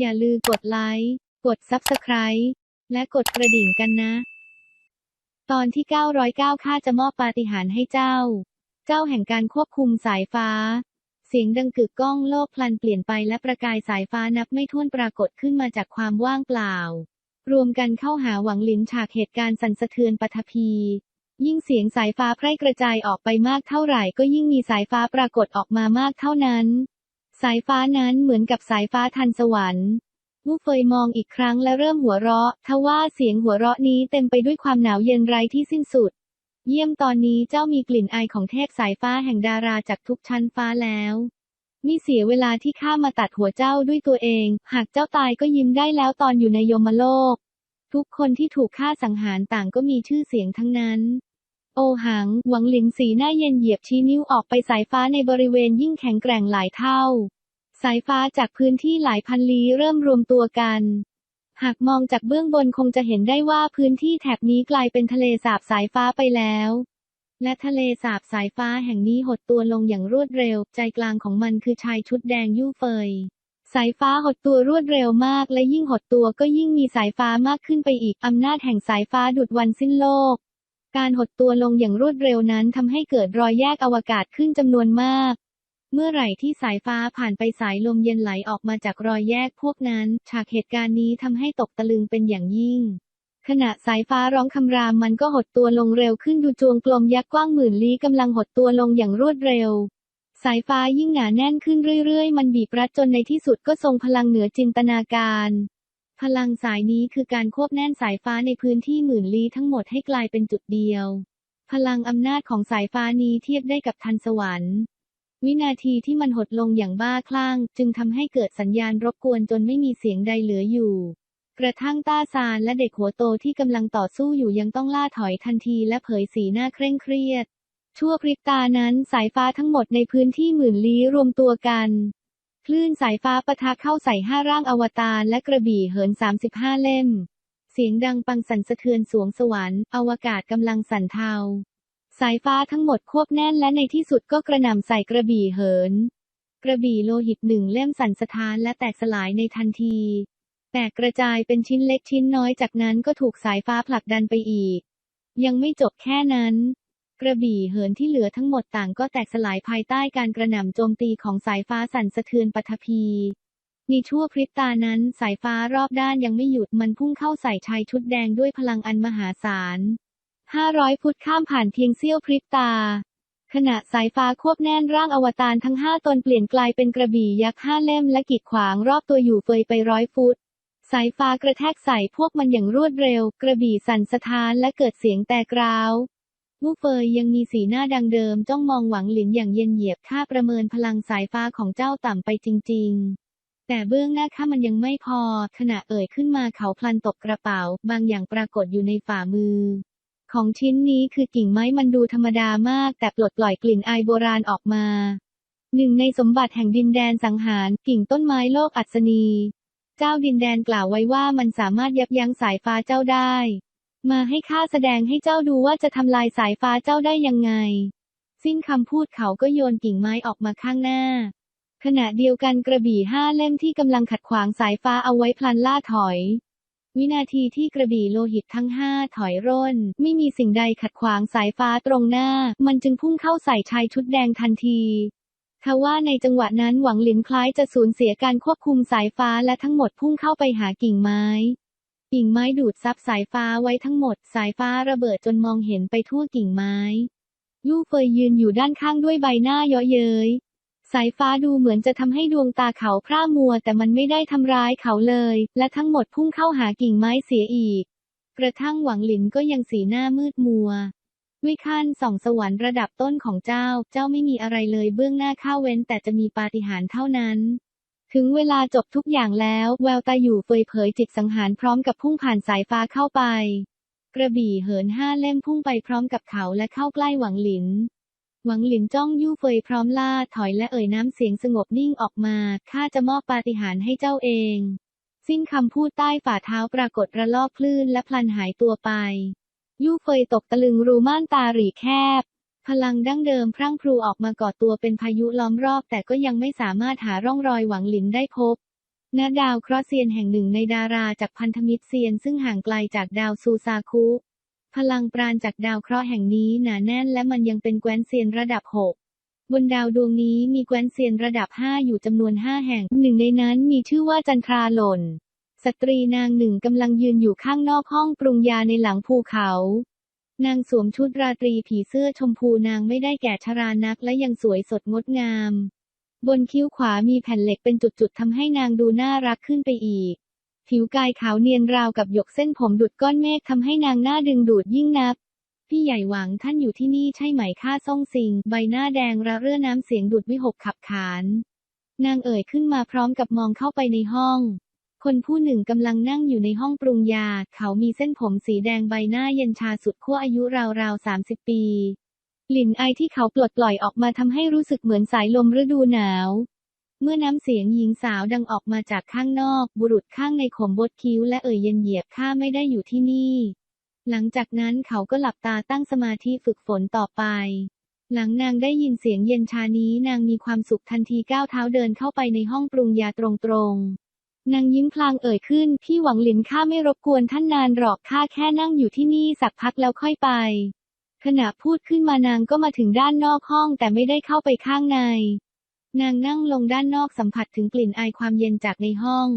อย่าลืมกดไลค์ กด Subscribe และกดกระดิ่งกันนะ ตอนที่ 909 ข้าจะมอบปาฏิหาริย์ให้เจ้า เจ้าแห่งการควบคุมสายฟ้า เสียงดังกึกก้องโลกพลันเปลี่ยนไปและประกายสายฟ้านับไม่ถ้วนปรากฏขึ้นมาจากความว่างเปล่า รวมกันเข้าหาหวังหลินฉากเหตุการณ์สั่นสะเทือนปฐพี ยิ่งเสียงสายฟ้าแพร่กระจายออกไปมากเท่าไหร่ ก็ยิ่งมีสายฟ้าปรากฏออกมามากเท่านั้น สายฟ้านั้นเหมือนกับสายฟ้าทันสวรรค์วูเฟยมองอีกครั้งและเริ่มหัวเราะ ทว่าเสียงหัวเราะนี้เต็มไปด้วยความหนาวเย็นไร้ที่สิ้นสุด เยี่ยมตอนนี้เจ้ามีกลิ่นอายของเทพสายฟ้าแห่งดาราจากทุกชั้นฟ้าแล้วมิเสียเวลาที่ข้ามาตัดหัวเจ้าด้วยตัวเอง หากเจ้าตายก็ยิ้มได้แล้วตอนอยู่ในยมโลก ทุกคนที่ถูกฆ่าสังหารต่างก็มีชื่อเสียงทั้งนั้น โอหัง หวังหลินสีหน้าเย็นเหยียบชี้นิ้วออกไปสายฟ้าในบริเวณยิ่งแข็งแกร่งหลายเท่า สายฟ้าจากพื้นที่หลายพันลี้เริ่มรวมตัวกัน หากมองจากเบื้องบนคงจะเห็นได้ว่าพื้นที่แถบนี้กลายเป็นทะเลสาบสายฟ้าไปแล้ว และทะเลสาบสายฟ้าแห่งนี้หดตัวลงอย่างรวดเร็ว ใจกลางของมันคือชายชุดแดงยู่เฟยสายฟ้าหดตัวรวดเร็วมากและยิ่งหดตัวก็ยิ่งมีสายฟ้ามากขึ้นไปอีกอำนาจแห่งสายฟ้าดุดวันสิ้นโลก การหดตัวลงอย่างรวดเร็วนั้นทำให้เกิดรอยแยกอวกาศขึ้นจำนวนมาก เมื่อไหร่ที่สายฟ้าผ่านไปสายลมเย็นไหลออกมาจากรอยแยกพวกนั้น ฉากเหตุการณ์นี้ทำให้ตกตะลึงเป็นอย่างยิ่ง ขณะสายฟ้าร้องคำรามมันก็หดตัวลงเร็วขึ้นดูจวงกลมยักษ์กว้างหมื่นลี้กำลังหดตัวลงอย่างรวดเร็วสายฟ้ายิ่งหนาแน่นขึ้นเรื่อยๆ มันบีบรัดจนในที่สุดก็ทรงพลังเหนือจินตนาการ พลังสายนี้คือการควบแน่นสายฟ้าในพื้นที่หมื่นลี้ทั้งหมดให้กลายเป็นจุดเดียว พลังอำนาจของสายฟ้านี้เทียบได้กับทันสวรรค์ วินาทีที่มันหดลงอย่างบ้าคลั่ง จึงทำให้เกิดสัญญาณรบกวนจนไม่มีเสียงใดเหลืออยู่ กระทั่งต้าซานและเด็กหัวโตที่กำลังต่อสู้อยู่ยังต้องล่าถอยทันทีและเผยสีหน้าเคร่งเครียด ชั่วพริบตานั้นสายฟ้าทั้งหมดในพื้นที่หมื่นลี้รวมตัวกัน คลื่นสายฟ้าปะทะเข้าใส่ห้าร่างอวตารและกระบี่เหิน 35 เล่ม เสียงดังปังสั่นสะเทือนสวงสวรรค์ อวกาศกำลังสั่นเทา สายฟ้าทั้งหมดควบแน่นและในที่สุดก็กระหน่ำใส่กระบี่เหิน กระบี่โลหิตหนึ่งเล่มสั่นสะท้านและแตกสลายในทันที แตกกระจายเป็นชิ้นเล็กชิ้นน้อยจากนั้นก็ถูกสายฟ้าผลักดันไปอีก ยังไม่จบแค่นั้น กระบี่เหินที่เหลือทั้งหมดต่างก็แตกสลายภายใต้การกระหน่ำโจมตีของสายฟ้าสั่นสะเทือนปฐพีในชั่วพริบตานั้นสายฟ้ารอบด้านยังไม่หยุดมันพุ่งเข้าใส่ชายชุดแดงด้วยพลังอันมหาศาลห้าร้อยฟุตข้ามผ่านเพียงเสี้ยวพริบตา ขณะสายฟ้าควบแน่นร่างอวตารทั้งห้าตนเปลี่ยนกลายเป็นกระบี่ยักษ์ห้าเล่มและกีดขวางรอบตัวอยู่เฟยไปร้อยฟุต สายฟ้ากระแทกใส่พวกมันอย่างรวดเร็ว กระบี่สั่นสะท้านและเกิดเสียงแตกร้าว วูเฟยยังมีสีหน้าดังเดิมจ้องมองหวังหลินอย่างเย็นเหยียบค่าประเมินพลังสายฟ้าของเจ้าต่ำไปจริง ๆ แต่เบื้องหน้าข้ามันยังไม่พอ ขณะเอ่ยขึ้นมาเขาพลันตกกระเป๋า บางอย่างปรากฏอยู่ในฝ่ามือ ของชิ้นนี้คือกิ่งไม้มันดูธรรมดามาก แต่ปลดปล่อยกลิ่นอายโบราณออกมา หนึ่งในสมบัติแห่งดินแดนสังหารกิ่งต้นไม้โลกอัศนี เจ้าดินแดนกล่าวไว้ว่ามันสามารถยับยั้งสายฟ้าเจ้าได้ มาให้ข้าแสดงให้เจ้าดูว่าจะทำลายสายฟ้าเจ้าได้ยังไง สิ้นคำพูดเขาก็โยนกิ่งไม้ออกมาข้างหน้า ขณะเดียวกันกระบี่ห้าเล่มที่กำลังขัดขวางสายฟ้าเอาไว้พลันล่าถอย วินาทีที่กระบี่โลหิตทั้งห้าถอยร่น ไม่มีสิ่งใดขัดขวางสายฟ้าตรงหน้า มันจึงพุ่งเข้าใส่ชายชุดแดงทันทีทว่าในจังหวะนั้นหวังหลินคล้ายจะสูญเสียการควบคุมสายฟ้าและทั้งหมดพุ่งเข้าไปหากิ่งไม้ กิ่งไม้ดูดซับสายฟ้าไว้ทั้งหมด สายฟ้าระเบิดจนมองเห็นไปทั่วกิ่งไม้ ยู่เฟยยืนอยู่ด้านข้างด้วยใบหน้าเยาะเย้ย สายฟ้าดูเหมือนจะทำให้ดวงตาเขาพร่ามัว แต่มันไม่ได้ทำร้ายเขาเลย และทั้งหมดพุ่งเข้าหากิ่งไม้เสียอีก กระทั่งหวังหลินก็ยังสีหน้ามืดมัวด้วยขั้นส่องสวรรค์ระดับต้นของเจ้า เจ้าไม่มีอะไรเลยเบื้องหน้าข้าเว้นแต่จะมีปาฏิหาริย์เท่านั้น ถึงเวลาจบทุกอย่างแล้ว แววตาอยู่เฟยเผยจิตสังหารพร้อมกับพุ่งผ่านสายฟ้าเข้าไป กระบี่เหินห้าเล่มพุ่งไปพร้อมกับเขาและเข้าใกล้หวังหลิน หวังหลินจ้องยู่เฟยพร้อมล่าถอยและเอ่ยน้ำเสียงสงบนิ่งออกมาข้าจะมอบปาฏิหาริย์ให้เจ้าเอง สิ้นคำพูดใต้ฝ่าเท้าปรากฏระลอกคลื่นและพลันหายตัวไปยู่เฟยตกตะลึงรูม่านตาหรีแคบ พลังดั้งเดิมพรั่งพรูออกมาก่อตัวเป็นพายุล้อมรอบ แต่ก็ยังไม่สามารถหาร่องรอยหวังหลินได้พบณดาวเคราะห์เซียนแห่งหนึ่งในดาราจากพันธมิตรเซียนซึ่งห่างไกลจากดาวซูซาคุ พลังปราณจากดาวเคราะห์แห่งนี้หนาแน่นและมันยังเป็นแคว้นเซียนระดับ6บนดาวดวงนี้มีแคว้นเซียนระดับ 5 อยู่จำนวน 5 แห่ง หนึ่งในนั้นมีชื่อว่าจันทราหล่น สตรีนางหนึ่งกำลังยืนอยู่ข้างนอกห้องปรุงยาในหลังภูเขา นางสวมชุดราตรีผีเสื้อชมพูนางไม่ได้แก่ชรานักและยังสวยสดงดงาม บนคิ้วขวามีแผ่นเหล็กเป็นจุดๆทำให้นางดูน่ารักขึ้นไปอีก ผิวกายขาวเนียนราวกับหยกเส้นผมดุดก้อนเมฆทำให้นางหน้าดึงดูดยิ่งนักพี่ใหญ่หวังท่านอยู่ที่นี่ใช่ไหมข้าซ่องซิง ใบหน้าแดงระเรื่อน้ำเสียงดุดวิหกขับขาน นางเอ่ยขึ้นมาพร้อมกับมองเข้าไปในห้อง คนผู้หนึ่งกำลังนั่งอยู่ในห้องปรุงยา เขามีเส้นผมสีแดงใบหน้าเย็นชาสุดขั้วอายุราวๆ 30 ปี กลิ่นไอที่เขาปลดปล่อยออกมาทำให้รู้สึกเหมือนสายลมฤดูหนาว เมื่อน้ำเสียงหญิงสาวดังออกมาจากข้างนอก บุรุษข้างในขมบดคิ้วและเอ่ยเย็นเหยียบข้าไม่ได้อยู่ที่นี่ หลังจากนั้นเขาก็หลับตาตั้งสมาธิฝึกฝนต่อไปหลังนางได้ยินเสียงเย็นชานี้นางมีความสุขทันทีก้าวเท้าเดินเข้าไปในห้องปรุงยาตรงๆ นางยิ้มพลางเอ่ยขึ้น พี่หวังหลินข้าไม่รบกวนท่านนานหรอกข้าแค่นั่งอยู่ที่นี่สักพักแล้วค่อยไป ขณะพูดขึ้นมานางก็มาถึงด้านนอกห้องแต่ไม่ได้เข้าไปข้างใน นางนั่งลงด้านนอกสัมผัสถึงกลิ่นไอความเย็นจากในห้อง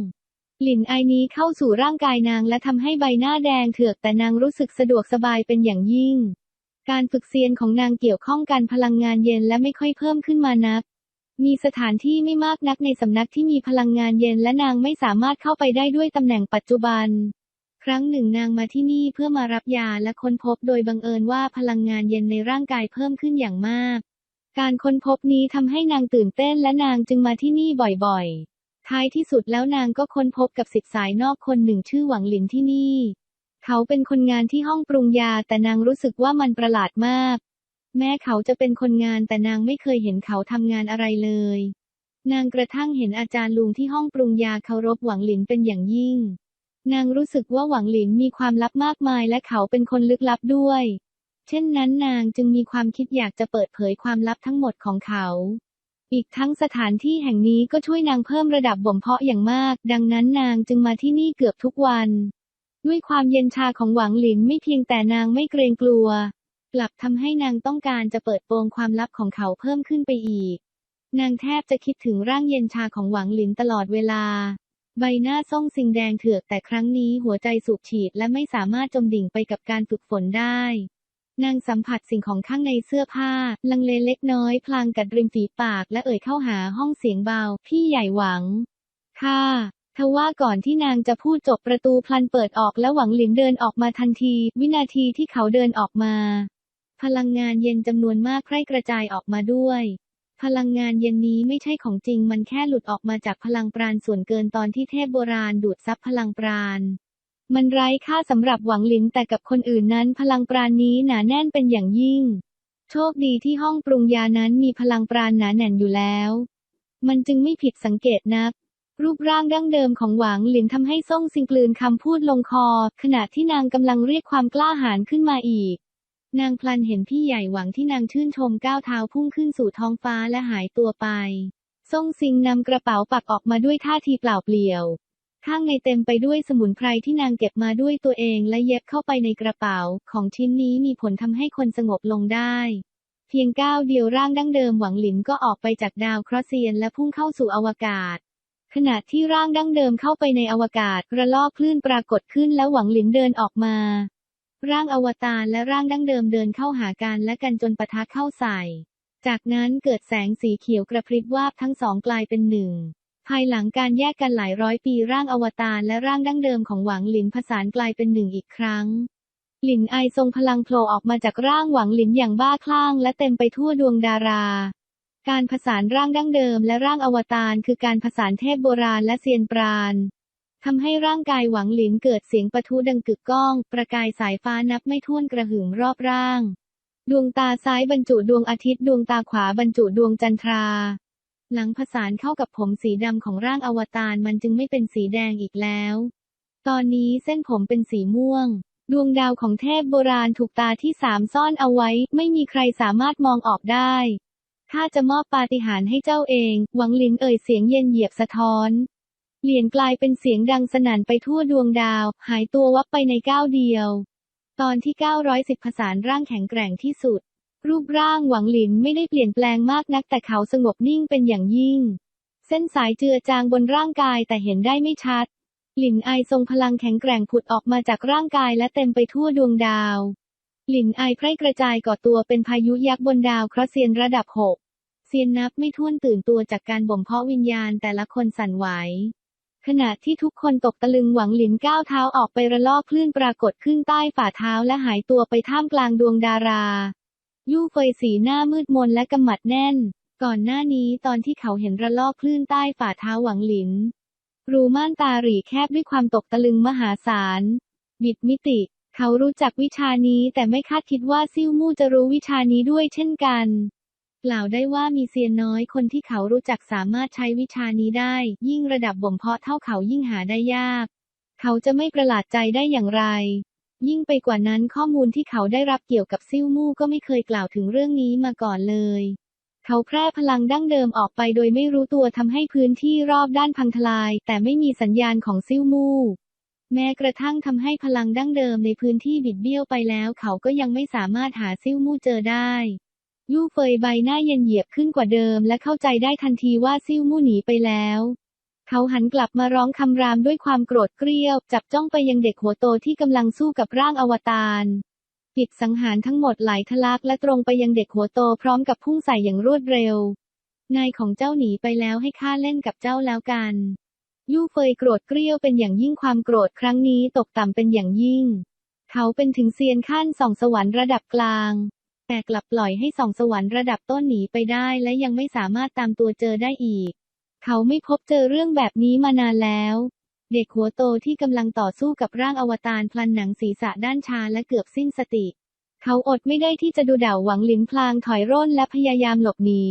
กลิ่นไอนี้เข้าสู่ร่างกายนางและทำให้ใบหน้าแดงเถือกแต่นางรู้สึกสะดวกสบายเป็นอย่างยิ่ง การฝึกเซียนของนางเกี่ยวข้องกันพลังงานเย็นและไม่ค่อยเพิ่มขึ้นมานัก มีสถานที่ไม่มากนักในสำนักที่มีพลังงานเย็นและนางไม่สามารถเข้าไปได้ด้วยตำแหน่งปัจจุบัน ครั้งหนึ่งนางมาที่นี่เพื่อมารับยาและค้นพบโดยบังเอิญว่าพลังงานเย็นในร่างกายเพิ่มขึ้นอย่างมาก การค้นพบนี้ทำให้นางตื่นเต้นและนางจึงมาที่นี่บ่อยๆ ท้ายที่สุดแล้วนางก็ค้นพบกับสิทธิ์สายนอกคนหนึ่งชื่อหวังหลินที่นี่ เขาเป็นคนงานที่ห้องปรุงยาแต่นางรู้สึกว่ามันประหลาดมาก แม้เขาจะเป็นคนงานแต่นางไม่เคยเห็นเขาทำงานอะไรเลย นางกระทั่งเห็นอาจารย์ลุงที่ห้องปรุงยาเคารพหวังหลินเป็นอย่างยิ่ง นางรู้สึกว่าหวังหลินมีความลับมากมายและเขาเป็นคนลึกลับด้วย เช่นนั้นนางจึงมีความคิดอยากจะเปิดเผยความลับทั้งหมดของเขา อีกทั้งสถานที่แห่งนี้ก็ช่วยนางเพิ่มระดับบ่มเพาะอย่างมาก ดังนั้นนางจึงมาที่นี่เกือบทุกวัน ด้วยความเย็นชาของหวังหลินไม่เพียงแต่นางไม่เกรงกลัว กลับทำให้นางต้องการจะเปิดโปงความลับของเขาเพิ่มขึ้นไปอีก นางแทบจะคิดถึงร่างเย็นชาของหวังหลินตลอดเวลา ใบหน้าซ่งสิงแดงเถือกแต่ครั้งนี้หัวใจสูบฉีดและไม่สามารถจมดิ่งไปกับการฝึกฝนได้ นางสัมผัสสิ่งของข้างในเสื้อผ้า ลังเลเล็กน้อย พลางกัดริมฝีปากและเอ่ยเข้าหาห้องเสียงเบา พี่ใหญ่หวัง ค่ะทว่าก่อนที่นางจะพูดจบประตูพลันเปิดออกและหวังหลินเดินออกมาทันที วินาทีที่เขาเดินออกมา พลังงานเย็นจำนวนมากแพร่กระจายออกมาด้วย พลังงานเย็นนี้ไม่ใช่ของจริงมันแค่หลุดออกมาจากพลังปราณส่วนเกินตอนที่เทพโบราณดูดซับพลังปราณมันไร้ค่าสำหรับหวังหลินแต่กับคนอื่นนั้น พลังปราณนี้หนาแน่นเป็นอย่างยิ่ง โชคดีที่ห้องปรุงยานั้นมีพลังปราณหนาแน่นอยู่แล้ว มันจึงไม่ผิดสังเกตนัก รูปร่างดั้งเดิมของหวังหลินทำให้ซ่งซิงกลืนคำพูดลงคอ ขณะที่นางกำลังเรียกความกล้าหาญขึ้นมาอีก นางพลันเห็นพี่ใหญ่หวังที่นางชื่นชมก้าวเท้าพุ่งขึ้นสู่ท้องฟ้าและหายตัวไปซ่งซิงนำกระเป๋าปักออกมาด้วยท่าทีเปล่าเปลี่ยว ข้างในเต็มไปด้วยสมุนไพรที่นางเก็บมาด้วยตัวเองและเย็บเข้าไปในกระเป๋า ของชิ้นนี้มีผลทำให้คนสงบลงได้ เพียงก้าวเดียวร่างดั้งเดิมหวังหลินก็ออกไปจากดาวเคราะห์เซียนและพุ่งเข้าสู่อวกาศ ขณะที่ร่างดั้งเดิมเข้าไปในอวกาศกระลอกคลื่นปรากฏขึ้นและหวังหลินเดินออกมา ร่างอวตารและร่างดั้งเดิมเดินเข้าหากันและกันจนปะทะเข้าใส่ จากนั้นเกิดแสงสีเขียวกระพริบวาบทั้งสองกลายเป็นหนึ่ง ภายหลังการแยกกันหลายร้อยปีร่างอวตารและร่างดั้งเดิมของหวังหลินผสานกลายเป็นหนึ่งอีกครั้ง หลินไอทรงพลังโผล่ออกมาจากร่างหวังหลินอย่างบ้าคลั่งและเต็มไปทั่วดวงดารา การผสานร่างดั้งเดิมและร่างอวตารคือการผสานเทพโบราณและเซียนปราณ ทำให้ร่างกายหวังหลินเกิดเสียงปะทุดังกึกก้อง ประกายสายฟ้านับไม่ถ้วนกระหึ่มรอบร่าง ดวงตาซ้ายบรรจุดวงอาทิตย์ดวงตาขวาบรรจุดวงจันทรา หลังผสานเข้ากับผมสีดำของร่างอวตารมันจึงไม่เป็นสีแดงอีกแล้ว ตอนนี้เส้นผมเป็นสีม่วง ดวงดาวของเทพโบราณถูกตาที่สามซ่อนเอาไว้ ไม่มีใครสามารถมองออกได้ข้าจะมอบปาฏิหาริย์ให้เจ้าเอง หวังลินเอ่ยเสียงเย็นเหยียบสะท้อน เปลี่ยนกลายเป็นเสียงดังสนั่นไปทั่วดวงดาว หายตัววับไปในก้าวเดียว ตอนที่ 910ผสานร่างแข็งแกร่งที่สุด รูปร่างหวังหลินไม่ได้เปลี่ยนแปลงมากนักแต่เขาสงบนิ่งเป็นอย่างยิ่ง เส้นสายเจือจางบนร่างกายแต่เห็นได้ไม่ชัด หลินไอทรงพลังแข็งแกร่งผุดออกมาจากร่างกายและเต็มไปทั่วดวงดาว หลินไอไพร่กระจายก่อตัวเป็นพายุยักษ์บนดาวเคราะห์เซียนระดับหกเซียนนับไม่ถ้วนตื่นตัวจากการบ่มเพาะวิญญาณแต่ละคนสั่นไหว ขณะที่ทุกคนตกตะลึงหวังหลินก้าวเท้าออกไประลอกคลื่นปรากฏขึ้นใต้ฝ่าเท้าและหายตัวไปท่ามกลางดวงดารา ยู่เฟยสีหน้ามืดมนและกำหมัดแน่น ก่อนหน้านี้ตอนที่เขาเห็นระลอกคลื่นใต้ฝ่าเท้าหวังหลิน รูม่านตาหรี่แคบด้วยความตกตะลึงมหาศาล บิดมิติ เขารู้จักวิชานี้แต่ไม่คาดคิดว่าซิ่วมู่จะรู้วิชานี้ด้วยเช่นกัน กล่าวได้ว่ามีเซียนน้อยคนที่เขารู้จักสามารถใช้วิชานี้ได้ ยิ่งระดับบ่มเพาะเท่าเขายิ่งหาได้ยาก เขาจะไม่ประหลาดใจได้อย่างไร ยิ่งไปกว่านั้นข้อมูลที่เขาได้รับเกี่ยวกับซิ่วมู่ก็ไม่เคยกล่าวถึงเรื่องนี้มาก่อนเลย เขาแพร่พลังดั้งเดิมออกไปโดยไม่รู้ตัวทำให้พื้นที่รอบด้านพังทลาย แต่ไม่มีสัญญาณของซิ่วมู่แม้กระทั่งทำให้พลังดั้งเดิมในพื้นที่บิดเบี้ยวไปแล้ว เขาก็ยังไม่สามารถหาซิ่วมู่เจอได้ ยู่เฟยใบหน้าเย็นเหยียบขึ้นกว่าเดิม และเข้าใจได้ทันทีว่าซิ่วมู่หนีไปแล้ว เขาหันกลับมาร้องคำรามด้วยความโกรธเกรี้ยว จับจ้องไปยังเด็กหัวโตที่กำลังสู้กับร่างอวตารปิดสังหารทั้งหมดไหลทะลักและตรงไปยังเด็กหัวโตพร้อมกับพุ่งใส่อย่างรวดเร็ว นายของเจ้าหนีไปแล้วให้ข้าเล่นกับเจ้าแล้วกัน ยู่เฟยโกรธเกรี้ยวเป็นอย่างยิ่งความโกรธครั้งนี้ตกต่ำเป็นอย่างยิ่ง เขาเป็นถึงเซียนขั้นสองสวรรค์ระดับกลาง แต่กลับปล่อยให้สองสวรรค์ระดับต้นหนีไปได้และยังไม่สามารถตามตัวเจอได้อีก เขาไม่พบเจอเรื่องแบบนี้มานานแล้ว เด็กหัวโตที่กำลังต่อสู้กับร่างอวตารพลันหนังศีรษะด้านชาและเกือบสิ้นสติ เขาอดไม่ได้ที่จะดูด่าหวังหลินพลางถอยร่นและพยายามหลบหนี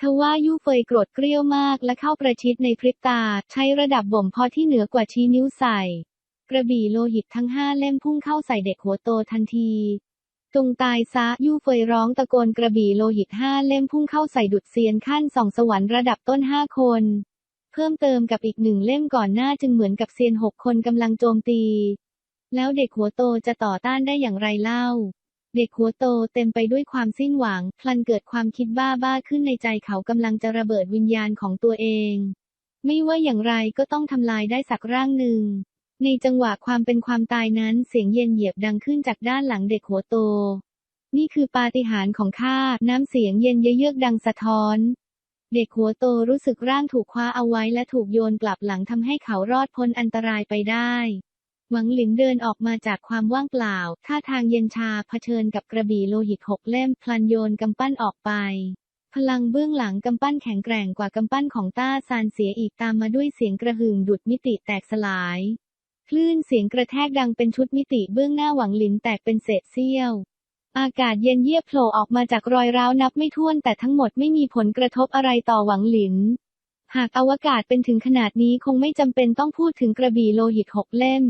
ทว่ายู่เฟยโกรธเกรี้ยวมากและเข้าประชิดในพริบตา ใช้ระดับบ่มพอที่เหนือกว่าชี้นิ้วใส่ กระบี่โลหิตทั้งห้าเล่มพุ่งเข้าใส่เด็กหัวโตทันที จงตายซะยู่เฟยร้องตะโกนกระบี่โลหิตห้าเล่มพุ่งเข้าใส่ดุดเซียนขั้นสองสวรรค์ระดับต้นห้าคน เพิ่มเติมกับอีกหนึ่งเล่มก่อนหน้าจึงเหมือนกับเซียนหกคนกำลังโจมตี แล้วเด็กหัวโตจะต่อต้านได้อย่างไรเล่า เด็กหัวโตเต็มไปด้วยความสิ้นหวัง พลันเกิดความคิดบ้าบ้าขึ้นในใจเขากำลังจะระเบิดวิญญาณของตัวเอง ไม่ว่าอย่างไรก็ต้องทำลายได้สักร่างหนึ่ง ในจังหวะความเป็นความตายนั้นเสียงเย็นเหยียบดังขึ้นจากด้านหลังเด็กหัวโต นี่คือปาฏิหาริย์ของข้า น้ำเสียงเย็นเยือกดังสะท้อน เด็กหัวโตรู้สึกร่างถูกคว้าเอาไว้และถูกโยนกลับหลังทำให้เขารอดพ้นอันตรายไปได้หวังหลินเดินออกมาจากความว่างเปล่า ท่าทางเย็นชาเผชิญกับกระบี่โลหิตหกเล่มพลันโยนกำปั้นออกไป พลังเบื้องหลังกำปั้นแข็งแกร่งกว่ากำปั้นของต้าซานเสียอีกตามมาด้วยเสียงกระหึ่มดุดมิติแตกสลาย คลื่นเสียงกระแทกดังเป็นชุดมิติเบื้องหน้าหวังหลินแตกเป็นเศษเสี้ยว อากาศเย็นเยียบโผล่ออกมาจากรอยร้าวนับไม่ถ้วนแต่ทั้งหมดไม่มีผลกระทบอะไรต่อหวังหลิน หากอวกาศเป็นถึงขนาดนี้คงไม่จำเป็นต้องพูดถึงกระบี่โลหิตหกเล่ม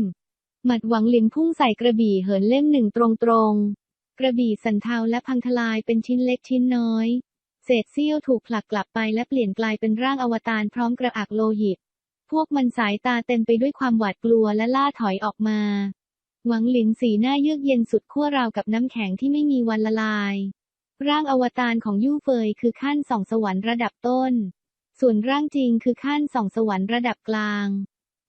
หมัดหวังหลินพุ่งใส่กระบี่เหินเล่มหนึ่งตรงๆ กระบี่สันเทาและพังทลายเป็นชิ้นเล็กชิ้นน้อย เศษเสี้ยวถูกผลักกลับไปและเปลี่ยนกลายเป็นร่างอวตารพร้อมกระอักโลหิต พวกมันสายตาเต็มไปด้วยความหวาดกลัวและล่าถอยออกมา หวังหลินสีหน้าเยือกเย็นสุดขั้วราวกับน้ำแข็งที่ไม่มีวันละลาย ร่างอวตารของยู่เฟยคือขั้นสองสวรรค์ระดับต้น ส่วนร่างจริงคือขั้นสองสวรรค์ระดับกลาง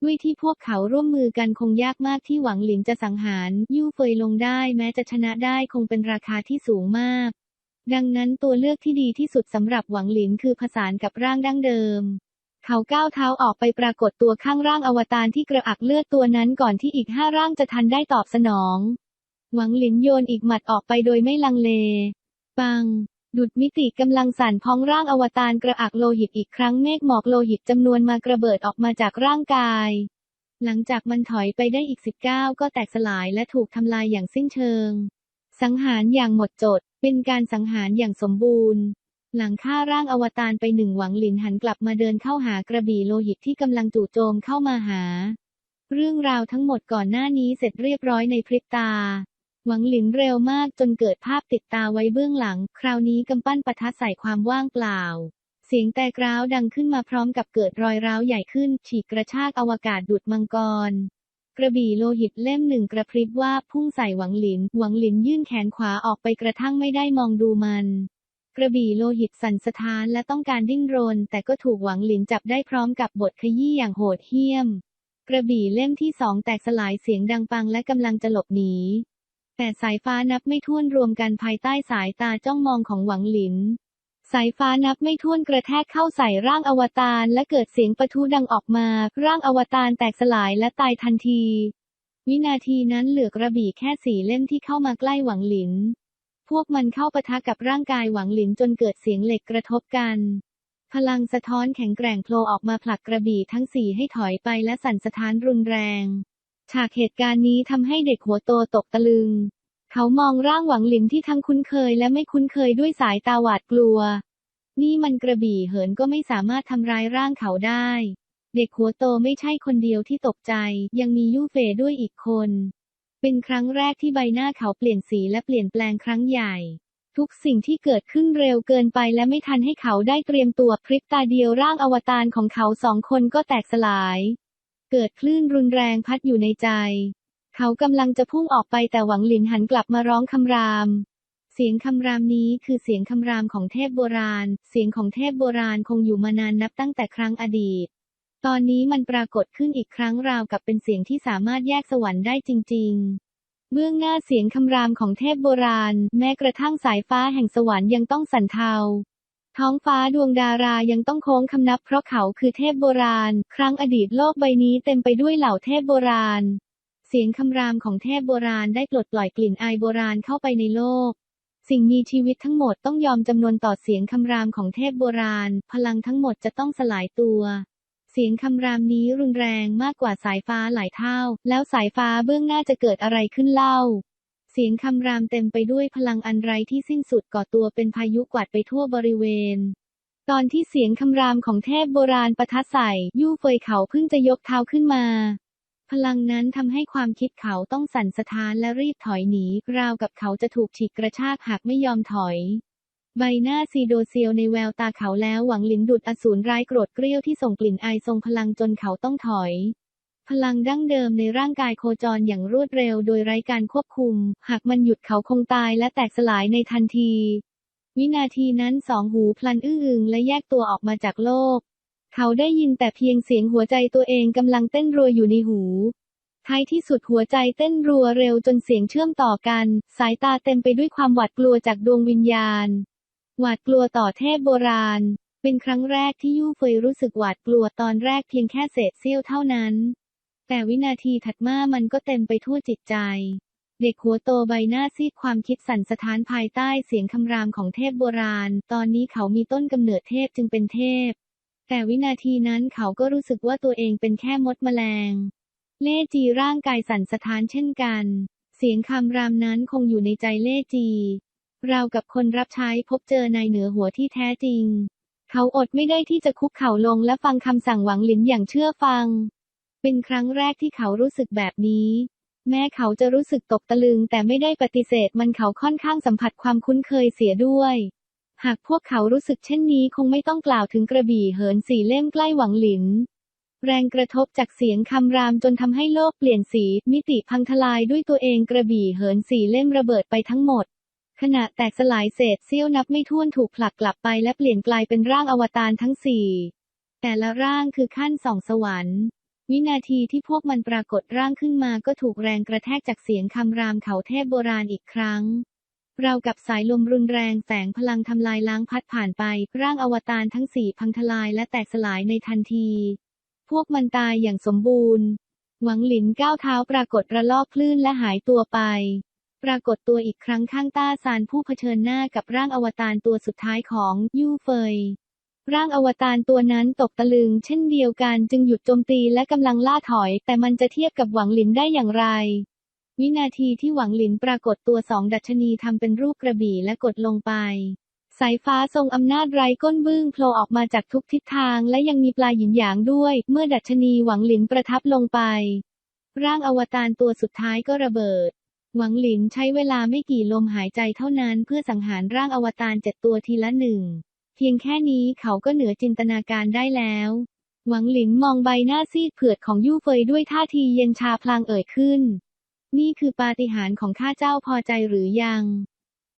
ด้วยที่พวกเขาร่วมมือกันคงยากมากที่หวังหลินจะสังหารยู่เฟยลงได้แม้จะชนะได้คงเป็นราคาที่สูงมาก ดังนั้นตัวเลือกที่ดีที่สุดสำหรับหวังหลินคือผสานกับร่างดั้งเดิม เขาก้าวเท้าออกไปปรากฏตัวข้างร่างอวตารที่กระอักเลือดตัวนั้นก่อนที่อีกห้าร่างจะทันได้ตอบสนอง หวังหลินโยนอีกหมัดออกไปโดยไม่ลังเล ปัง ดุดมิติกำลังสั่นพองร่างอวตารกระอักโลหิตอีกครั้งเมฆหมอกโลหิตจำนวนมากระเบิดออกมาจากร่างกาย หลังจากมันถอยไปได้อีก 19 ก็แตกสลายและถูกทำลายอย่างสิ้นเชิง สังหารอย่างหมดจด เป็นการสังหารอย่างสมบูรณ์ หลังฆ่าร่างอวตารไปหนึ่งหวังหลินหันกลับมาเดินเข้าหากระบี่โลหิตที่กำลังจู่โจมเข้ามาหา เรื่องราวทั้งหมดก่อนหน้านี้เสร็จเรียบร้อยในพริบตา หวังหลินเร็วมากจนเกิดภาพติดตาไว้เบื้องหลัง คราวนี้กำปั้นปะทะใส่ความว่างเปล่า เสียงแต่กร้าวดังขึ้นมาพร้อมกับเกิดรอยร้าวใหญ่ขึ้น ฉีกกระชากอวกาศดุดมังกรกระบี่โลหิตเล่มหนึ่งกระพริบว่าพุ่งใส่หวังหลิน หวังหลินยื่นแขนขวาออกไปกระทั่งไม่ได้มองดูมัน กระบี่โลหิตสั่นสะท้านและต้องการดิ้นรน แต่ก็ถูกหวังหลินจับได้พร้อมกับบทขยี้อย่างโหดเหี้ยม กระบี่เล่มที่สองแตกสลายเสียงดังปังและกำลังจะหลบหนี แต่สายฟ้านับไม่ถ้วนรวมกันภายใต้สายตาจ้องมองของหวังหลิน สายฟ้านับไม่ถ้วนกระแทกเข้าใส่ร่างอวตารและเกิดเสียงปะทุดังออกมา ร่างอวตารแตกสลายและตายทันที วินาทีนั้นเหลือกระบี่แค่สี่เล่มที่เข้ามาใกล้หวังหลิน พวกมันเข้าปะทะกับร่างกายหวังหลินจนเกิดเสียงเหล็กกระทบกัน พลังสะท้อนแข็งแกร่งโผล่ออกมาผลักกระบี่ทั้งสี่ให้ถอยไปและสั่นสะท้านรุนแรง ฉากเหตุการณ์นี้ทำให้เด็กหัวโตตกตะลึง เขามองร่างหวังหลินที่ทั้งคุ้นเคยและไม่คุ้นเคยด้วยสายตาหวาดกลัว นี่มันกระบี่เหินก็ไม่สามารถทำร้ายร่างเขาได้ เด็กหัวโตไม่ใช่คนเดียวที่ตกใจ ยังมียู่เฟยด้วยอีกคน เป็นครั้งแรกที่ใบหน้าเขาเปลี่ยนสีและเปลี่ยนแปลงครั้งใหญ่ ทุกสิ่งที่เกิดขึ้นเร็วเกินไปและไม่ทันให้เขาได้เตรียมตัวพริบตาเดียวร่างอวตารของเขาสองคนก็แตกสลาย เกิดคลื่นรุนแรงพัดอยู่ในใจ เขากำลังจะพุ่งออกไปแต่หวังหลินหันกลับมาร้องคำรามเสียงคำรามนี้คือเสียงคำรามของเทพโบราณ เสียงของเทพโบราณคงอยู่มานานนับตั้งแต่ครั้งอดีต ตอนนี้มันปรากฏขึ้นอีกครั้งราวกับเป็นเสียงที่สามารถแยกสวรรค์ได้จริง ๆ เบื้องหน้าเสียงคำรามของเทพโบราณ แม้กระทั่งสายฟ้าแห่งสวรรค์ยังต้องสั่นเทา ท้องฟ้าดวงดารายังต้องโค้งคำนับเพราะเขาคือเทพโบราณ ครั้งอดีตโลกใบนี้เต็มไปด้วยเหล่าเทพโบราณ เสียงคำรามของเทพโบราณได้ปลดปล่อยกลิ่นอายโบราณเข้าไปในโลกสิ่งมีชีวิตทั้งหมดต้องยอมจำนวนต่อเสียงคำรามของเทพโบราณ พลังทั้งหมดจะต้องสลายตัว เสียงคำรามนี้รุนแรงมากกว่าสายฟ้าหลายเท่า แล้วสายฟ้าเบื้องหน้าจะเกิดอะไรขึ้นเล่า เสียงคำรามเต็มไปด้วยพลังอันไรที่สิ้นสุดก่อตัวเป็นพายุกวาดไปทั่วบริเวณ ตอนที่เสียงคำรามของเทพโบราณปะทะใส่ยู่เฟยเขาเพิ่งจะยกเท้าขึ้นมาพลังนั้นทำให้ความคิดเขาต้องสั่นสะท้านและรีบถอยหนี ราวกับเขาจะถูกฉีกกระชากหากไม่ยอมถอย ใบหน้าซีโดเซียวในแววตาเขาแล้วหวังหลินดุดอสูรร้ายโกรธเกรี้ยวที่ส่งกลิ่นอายทรงพลังจนเขาต้องถอย พลังดั้งเดิมในร่างกายโคจรอย่างรวดเร็วโดยไร้การควบคุม หากมันหยุดเขาคงตายและแตกสลายในทันที วินาทีนั้นสองหูพลันอื้ออึงและแยกตัวออกมาจากโลก เขาได้ยินแต่เพียงเสียงหัวใจตัวเองกำลังเต้นรัวอยู่ในหูท้ายที่สุดหัวใจเต้นรัวเร็วจนเสียงเชื่อมต่อกัน สายตาเต็มไปด้วยความหวาดกลัวจากดวงวิญญาณ หวาดกลัวต่อเทพโบราณ เป็นครั้งแรกที่ยู่เฟยรู้สึกหวาดกลัวตอนแรกเพียงแค่เศษเสี้ยวเท่านั้น แต่วินาทีถัดมามันก็เต็มไปทั่วจิตใจ เด็กหัวโตใบหน้าซีดความคิดสั่นสะท้านภายใต้เสียงคำรามของเทพโบราณ ตอนนี้เขามีต้นกำเนิดเทพจึงเป็นเทพ แต่วินาทีนั้นเขาก็รู้สึกว่าตัวเองเป็นแค่มดแมลง เล่จีร่างกายสั่นสะท้านเช่นกัน เสียงคำรามนั้นคงอยู่ในใจเล่จี เรากับคนรับใช้พบเจอนายเหนือหัวที่แท้จริง เขาอดไม่ได้ที่จะคุกเข่าลงและฟังคำสั่งหวังหลินอย่างเชื่อฟัง เป็นครั้งแรกที่เขารู้สึกแบบนี้ แม้เขาจะรู้สึกตกตะลึงแต่ไม่ได้ปฏิเสธมันเขาค่อนข้างสัมผัสความคุ้นเคยเสียด้วย หากพวกเขารู้สึกเช่นนี้คงไม่ต้องกล่าวถึงกระบี่เหินสี่เล่มใกล้หวังหลินแรงกระทบจากเสียงคำรามจนทำให้โลกเปลี่ยนสี มิติพังทลายด้วยตัวเองกระบี่เหินสีเล่มระเบิดไปทั้งหมด ขณะแตกสลายเศษเสี้ยวนับไม่ถ้วนถูกผลักกลับไปและเปลี่ยนกลายเป็นร่างอวตารทั้งสี่ แต่ละร่างคือขั้นสองสวรรค์ วินาทีที่พวกมันปรากฏร่างขึ้นมาก็ถูกแรงกระแทกจากเสียงคำรามเขาเทพโบราณอีกครั้ง เรากับสายลมรุนแรงแสงพลังทำลายล้างพัดผ่านไป ร่างอวตารทั้งสี่พังทลายและแตกสลายในทันที พวกมันตายอย่างสมบูรณ์ หวังหลินก้าวเท้าปรากฏระลอกคลื่นและหายตัวไป ปรากฏตัวอีกครั้งข้างต้าซานผู้เผชิญหน้ากับร่างอวตารตัวสุดท้ายของยู่เฟยร่างอวตารตัวนั้นตกตะลึงเช่นเดียวกันจึงหยุดโจมตีและกำลังล่าถอย แต่มันจะเทียบกับหวังหลินได้อย่างไร วินาทีที่หวังหลินปรากฏตัวสองดัชนีทำเป็นรูปกระบี่และกดลงไป สายฟ้าทรงอำนาจไร้ก้นบึ้งโผล่ออกมาจากทุกทิศทางและยังมีปลายหยินหยางด้วย เมื่อดัชนีหวังหลินประทับลงไป ร่างอวตารตัวสุดท้ายก็ระเบิด หวังหลินใช้เวลาไม่กี่ลมหายใจเท่านั้นเพื่อสังหารร่างอวตารเจ็ดตัวทีละหนึ่ง เพียงแค่นี้เขาก็เหนือจินตนาการได้แล้ว หวังหลินมองใบหน้าซีดเผือดของยู่เฟยด้วยท่าทีเย็นชาพลางเอ่ยขึ้น นี่คือปาฏิหาริย์ของข้าเจ้าพอใจหรือยัง